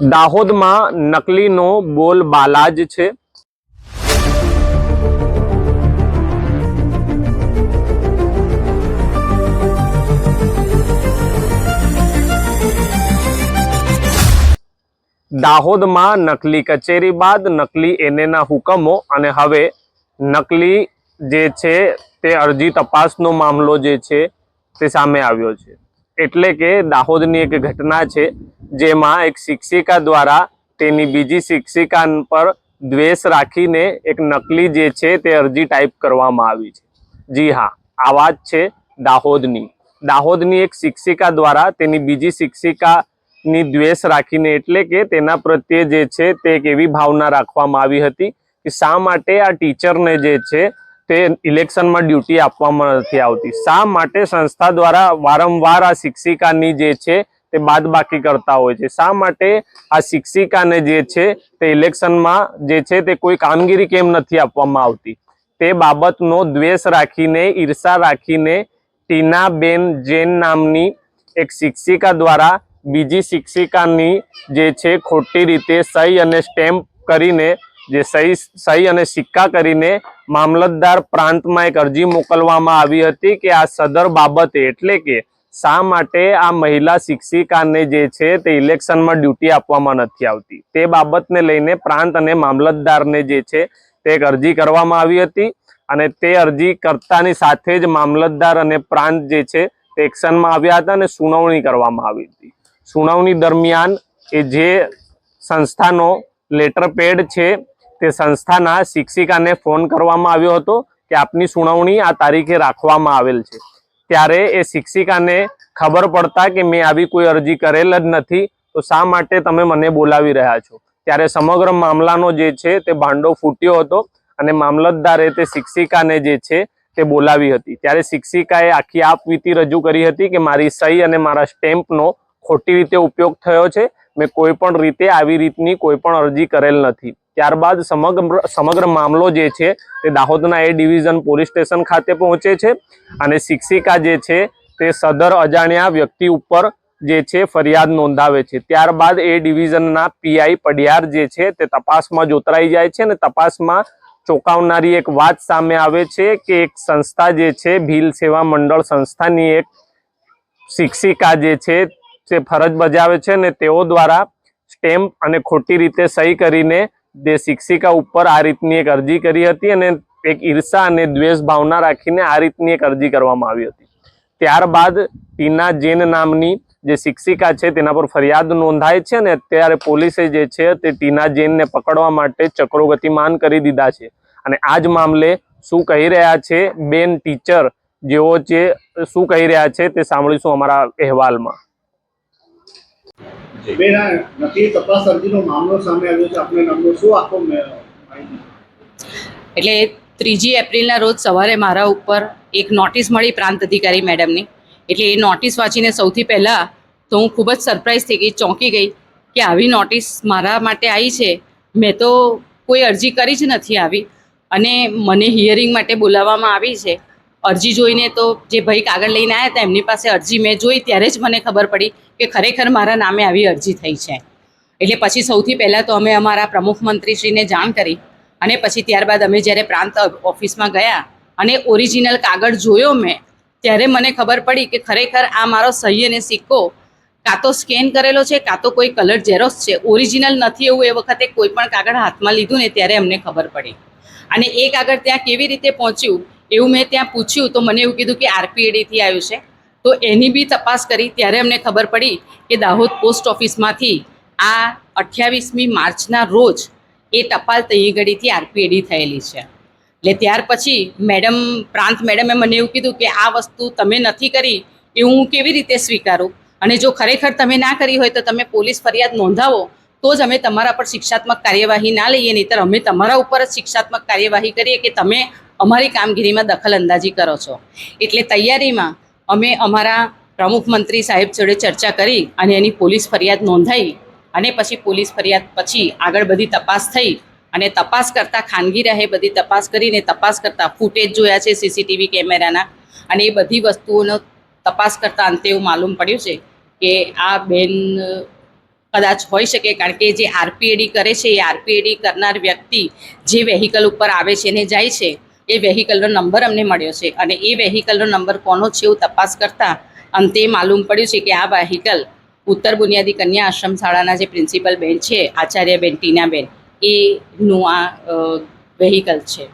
દાહોદમાં નકલીનો બોલબાલા જ છે. દાહોદમાં નકલી કચેરી બાદ નકલી એનેના હુકમો અને હવે નકલી જે છે તે અરજી તપાસનો મામલો જે છે તે સામે આવ્યો છે. એટલે કે દાહોદની એક ઘટના છે, જેમાં એક શિક્ષિકા દ્વારા તેની બીજી શિક્ષિકા પર દ્વેષ રાખીને એક નકલી જે છે તે અરજી ટાઈપ કરવામાં આવી છે. જી હા, આ વાત છે દાહોદની. દાહોદની એક શિક્ષિકા દ્વારા તેની બીજી શિક્ષિકાની દ્વેષ રાખીને એટલે કે તેના પ્રત્યે જે છે તે એક એવી ભાવના રાખવામાં આવી હતી કે શા માટે આ ટીચરને જે છે તે ઇલેક્શનમાં ડ્યુટી આપવામાં નથી આવતી. શા માટે સંસ્થા દ્વારા વારંવાર આ શિક્ષિકાની જે છે તે બાદબાકી કરતા હોય છે? શા માટે આ શિક્ષિકાને જે છે તે ઇલેક્શનમાં જે છે તે કોઈ કામગીરી કેમ નથી આપવામાં આવતી? તે બાબતનો દ્વેષ રાખીને, ઈર્ષા રાખીને ટીનાબેન જૈન નામની એક શિક્ષિકા દ્વારા બીજી શિક્ષિકાની જે છે ખોટી રીતે સહી અને સ્ટેમ્પ કરીને જે સહી સહી અને સિક્કા કરીને મામલતદાર પ્રાંતમાં એક અરજી મોકલવામાં આવી હતી કે આ સદર બાબતે એટલે કે શા માટે આ મહિલા શિક્ષિકાને જે છે તે ઇલેક્શનમાં ડ્યુટી આપવામાં નથી આવતી. તે બાબતને લઈને પ્રાંત અને મામલતદારને જે છે તે એક અરજી કરવામાં આવી હતી અને તે અરજી કરતાની સાથે જ મામલતદાર અને પ્રાંત જે છે તે એક્શનમાં આવ્યા હતા અને સુનાવણી કરવામાં આવી હતી. સુનાવણી દરમિયાન એ જે સંસ્થાનો લેટર પેડ છે તે સંસ્થાના શિક્ષિકાને ફોન કરવામાં આવ્યો હતો કે આપની સુનાવણી આ તારીખે રાખવામાં આવેલ છે. ત્યારે એ શિક્ષિકાને ખબર પડતા કે મેં આવી કોઈ અરજી કરેલ જ નથી, તો શા માટે તમે મને બોલાવી રહ્યા છો? ત્યારે સમગ્ર મામલાનો જે છે તે ભાંડો ફૂટ્યો હતો અને મામલતદારે તે શિક્ષિકાને જે છે તે બોલાવી હતી. ત્યારે શિક્ષિકાએ આખી આપવીતી રજૂ કરી હતી કે મારી સહી અને મારા સ્ટેમ્પનો ખોટી રીતે ઉપયોગ થયો છે. મેં કોઈ પણ રીતે આવી રીતની કોઈ પણ અરજી કરેલ નથી. ત્યારબાદ સમગ્ર સમગ્ર મામલો જે છે તે દાહોદના એ ડિવિઝન પોલીસ સ્ટેશન ખાતે પહોંચે છે અને શિક્ષિકા જે છે તે સદર અજાણ્યા વ્યક્તિ ઉપર જે છે ફરિયાદ નોંધાવે છે. ત્યારબાદ એ ડિવિઝનના પીઆઈ પડિયાર જે છે તે તપાસમાં જોતરાઈ જાય છે અને તપાસમાં ચોંકાવનારી એક વાત સામે આવે છે કે એક સંસ્થા જે છે, ભીલ સેવા મંડળ સંસ્થાની એક શિક્ષિકા જે છે તે ફરજ બજાવે છે અને તેઓ દ્વારા સ્ટેમ્પ અને ખોટી રીતે સહી કરીને તે શિક્ષિકા ઉપર આ રીતની એક અરજી કરી હતી અને એક ઈર્ષા અને દ્વેષ ભાવના રાખીને આ રીતની એક અરજી કરવામાં આવી હતી. ત્યારબાદ ટીના જૈન નામની જે શિક્ષિકા છે તેના પર ફરિયાદ નોંધાય છે ને અત્યારે પોલીસે જે છે તે ટીના જૈનને પકડવા માટે ચક્રો ગતિમાન કરી દીધા છે. અને આ જ મામલે શું કહી રહ્યા છે બેન ટીચર જેઓ છે શું કહી રહ્યા છે તે સાંભળીશું અમારા અહેવાલમાં. બેન આ નકલી તપાસ અરજીનો મામલો સામે આવ્યો છે. આપણે નામનો શું? આખો એટલે ત્રીજી એપ્રિલના રોજ સવારે મારા ઉપર એક નોટિસ મળી પ્રાંત અધિકારી મેડમની. એટલે એ નોટિસ વાંચીને સૌથી પહેલાં તો હું ખૂબ જ સરપ્રાઈઝ થઈ ગઈ ચોંકી ગઈ કે આવી નોટિસ મારા માટે આવી છે. મેં તો કોઈ અરજી કરી જ નથી આવી. અને મને હિયરિંગ માટે બોલાવવામાં આવી છે. અરજી જોઈને તો જે ભાઈ કાગળ લઈને આવ્યા હતા, એમની પાસે અરજી મેં જોઈ, ત્યારે જ મને ખબર પડી કે ખરેખર મારા નામે આવી અરજી થઈ છે. એટલે પછી સૌથી પહેલાં તો અમે અમારા પ્રમુખ મંત્રીશ્રીને જાણ કરી અને પછી ત્યારબાદ અમે જ્યારે પ્રાંત ઓફિસમાં ગયા અને ઓરિજિનલ કાગળ જોયો મેં, ત્યારે મને ખબર પડી કે ખરેખર આ મારો સહી અને સિક્કો કાં તો સ્કેન કરેલો છે, કાં તો કોઈ કલર ઝેરોક્સ છે, ઓરિજિનલ નથી એવું એ વખતે કોઈ પણ કાગળ હાથમાં લીધું ને ત્યારે અમને ખબર પડી. અને એ કાગળ ત્યાં કેવી રીતે પહોંચ્યું એવું મેં ત્યાં પૂછ્યું તો મને એવું કીધું કે આરપીએડીથી આવ્યું છે. તો એની બી તપાસ કરી, ત્યારે અમને ખબર પડી કે દાહોદ પોસ્ટ ઓફિસમાંથી આ અઠ્યાવીસમી માર્ચના રોજ એ ટપાલ તૈયગડીથી આરપીએડી થયેલી છે. એટલે ત્યાર પછી મેડમ, પ્રાંત મેડમે મને એવું કીધું કે આ વસ્તુ તમે નથી કરી, એ હું કેવી રીતે સ્વીકારું? અને જો ખરેખર તમે ના કરી હોય તો તમે પોલીસ ફરિયાદ નોંધાવો, તો જ અમે તમારા પર શિક્ષાત્મક કાર્યવાહી ના લઈએ, નહીતર અમે તમારા ઉપર જ શિક્ષાત્મક કાર્યવાહી કરીએ કે તમે અમારી કામગીરીમાં દખલ અંદાજી કરો છો. એટલે તૈયારીમાં અમે અમારા પ્રમુખ મંત્રી સાહેબ જોડે ચર્ચા કરી અને એની પોલીસ ફરિયાદ નોંધાઈ અને પછી પોલીસ ફરિયાદ પછી આગળ બધી તપાસ થઈ અને તપાસ કરતાં ખાનગી રહે બધી તપાસ કરીને તપાસ કરતાં ફૂટેજ જોયા છે સીસીટીવી કેમેરાના અને એ બધી વસ્તુઓનો તપાસ કરતાં અંતે એવું માલુમ પડ્યું છે કે આ બેન કદાચ હોઈ શકે કારણ કે જે આરપીએડી કરે છે એ આરપીએડી કરનાર વ્યક્તિ જે વેહિકલ ઉપર આવે છે ને જાય છે એ વેહિકલનો નંબર અમને મળ્યો છે. અને એ વેહિકલનો નંબર કોનો છે એવું તપાસ કરતાં અંતે માલુમ પડ્યું છે કે આ વેહિકલ ઉત્તર બુનિયાદી કન્યા આશ્રમ શાળાના જે પ્રિન્સિપલ બેન છે આચાર્યબેન ટીનાબેન એનું આ વેહિકલ છે.